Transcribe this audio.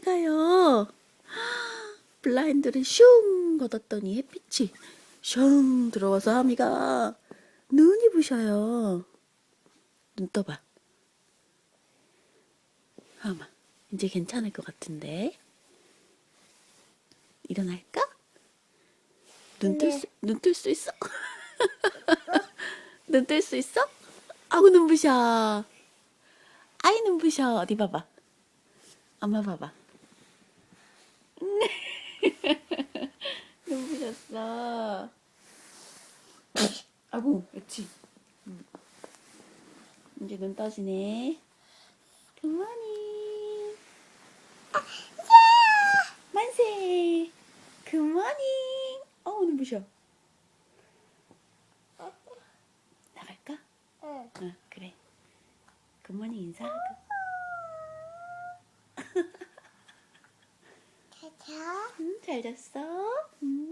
밝아요. 블라인드를 슝 걷었더니 햇빛이 슝 들어와서 하미가 눈이 부셔요. 눈 떠봐. 하마, 이제 괜찮을 것 같은데. 일어날까? 눈 뜰 수, 눈 뜰 수 있어? 눈 뜰 수 있어? 아구 눈부셔. 아이 눈부셔. 어디 봐봐. 엄마 봐봐. 눈부셨어. 아구, 그렇지. 이제 눈 떠지네. 굿모닝. 만세. 굿모닝. 어우, 눈부셔. 나갈까? 응. 응, 그래. 굿모닝 인사하고. 잘 잤어? 응.